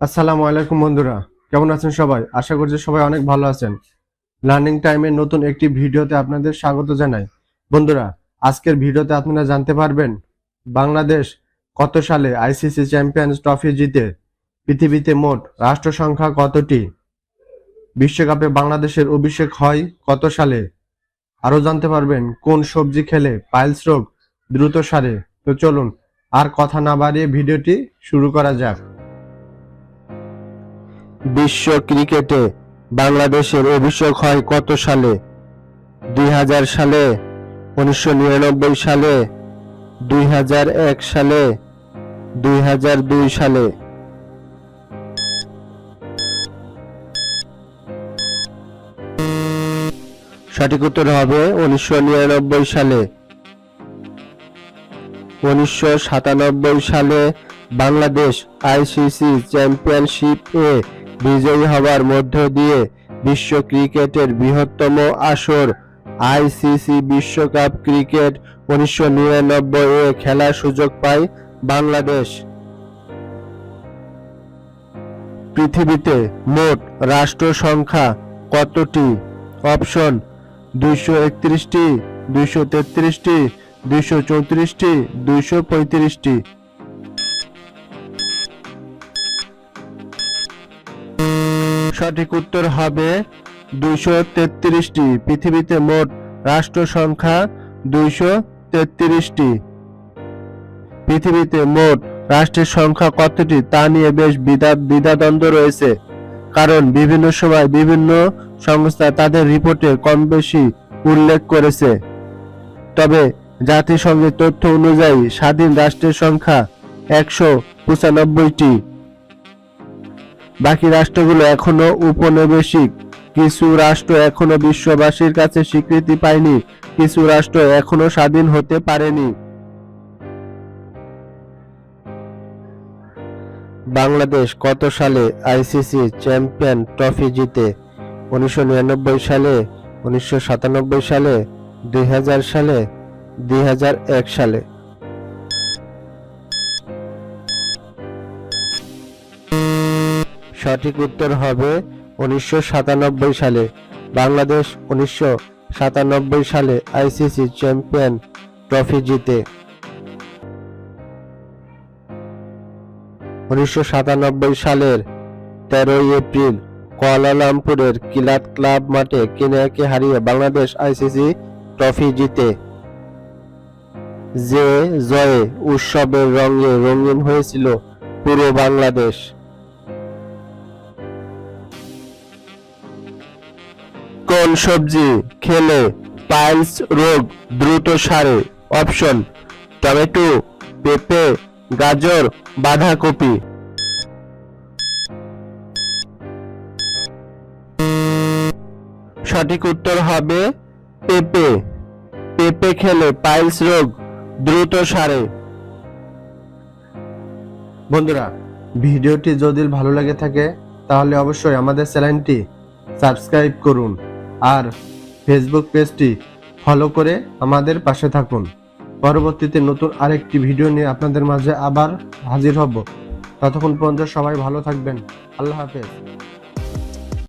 আসসালামু আলাইকুম বন্ধুরা, কেমন আছেন সবাই? আশা করছি সবাই অনেক ভালো আছেন। লার্নিং টাইমের নতুন একটি ভিডিওতে আপনাদের স্বাগত জানাই। বন্ধুরা, আজকের ভিডিওতে আপনারা জানতে পারবেন বাংলাদেশ কত সালে আইসিসি চ্যাম্পিয়ন্স ট্রফি জিতে পৃথিবীতে মোট রাষ্ট্র সংখ্যা কতটি? বিশ্বকাপে বাংলাদেশের অভিষেক হয় কত সালে? আরও জানতে পারবেন কোন সবজি খেলে পাইলস রোগ দ্রুত সারে। তো চলুন, আর কথা না বাড়িয়ে ভিডিওটি শুরু করা যাক। বিশ্ব ক্রিকেটে বাংলাদেশের অভিষেক হয় কত সালে? দুই হাজার সালে, উনিশশো নিরানব্বই সালে, দুই সালে দুই সালে। সঠিক উত্তর হবে উনিশশো নিরানব্বই সালে। উনিশশো সাতানব্বই সালে বাংলাদেশ আইসিসি চ্যাম্পিয়নশিপ এ বিজয়ী হবার মধ্য দিয়ে বিশ্ব ক্রিকেটের বৃহত্তম আসর আইসিসি বিশ্বকাপ ক্রিকেট উনিশশো নিরানব্বই এ খেলার সুযোগ পায় বাংলাদেশ। পৃথিবীতে মোট রাষ্ট্র সংখ্যা কতটি? অপশন, দুইশো একত্রিশটি, দুইশো তেত্রিশটি, দুইশো চৌত্রিশটি, দুইশো পঁয়ত্রিশটি। সঠিক উত্তর হবে দুইশো তেত্রিশটি। পৃথিবীতে মোট রাষ্ট্র সংখ্যা দুইশো তেত্রিশটি। পৃথিবীতে মোট রাষ্ট্রের সংখ্যা কতটি তা নিয়ে বেশ দ্বিধা দ্বিধাদ্বন্দ্ব রয়েছে। কারণ বিভিন্ন সময় বিভিন্ন সংস্থা তাদের রিপোর্টে কম বেশি উল্লেখ করেছে। তবে জাতিসংঘের তথ্য অনুযায়ী স্বাধীন রাষ্ট্রের সংখ্যা একশো পঁচানব্বইটি। বাকি রাষ্ট্রগুলো এখনও উপনিবেশিক কিছু রাষ্ট্র এখনও বিশ্ববাসীর কাছে স্বীকৃতি পায়নি, কিছু রাষ্ট্র এখনও স্বাধীন হতে পারেনি। বাংলাদেশ কত সালে আইসিসি চ্যাম্পিয়ন ট্রফি জিতে? উনিশশো নিরানব্বই সালে, উনিশশো সাতানব্বই সালে, দুই হাজার সালে, দুই হাজার এক সালে। সঠিক উত্তর হবে উনিশশো সাতানব্বই সালে। বাংলাদেশ উনিশশো সাতানব্বই সালে আইসিসি চ্যাম্পিয়ন ট্রফি জিতে। উনিশশো সাতানব্বই সালের তেরোই এপ্রিল কুয়ালালামপুরের কিলাত ক্লাব মাঠে কেনিয়াকে হারিয়ে বাংলাদেশ আইসিসি ট্রফি জিতে। যে জয়ে উৎসবের রঙে রঙিন হয়েছিল পুরো বাংলাদেশ। কোন সবজি খেলে পাইলস রোগ দ্রুত সারে? অপশন, টমেটো, পেঁপে, গাজর, বাঁধাকপি। সঠিক উত্তর হবে পেঁপে। পেঁপে খেলে পাইলস রোগ দ্রুত সারে। বন্ধুরা, ভিডিওটি যদি ভালো লাগে থাকে, তাহলে অবশ্যই আমাদের চ্যানেলটি সাবস্ক্রাইব করুন। আর ফেসবুক পেজটি ফলো করে আমাদের পাশে থাকুন। পরবর্তীতে নতুন আরেকটি ভিডিও নিয়ে আপনাদের মাঝে আবার হাজির হব। ততক্ষণ পর্যন্ত সবাই ভালো থাকবেন। আল্লাহ হাফেজ।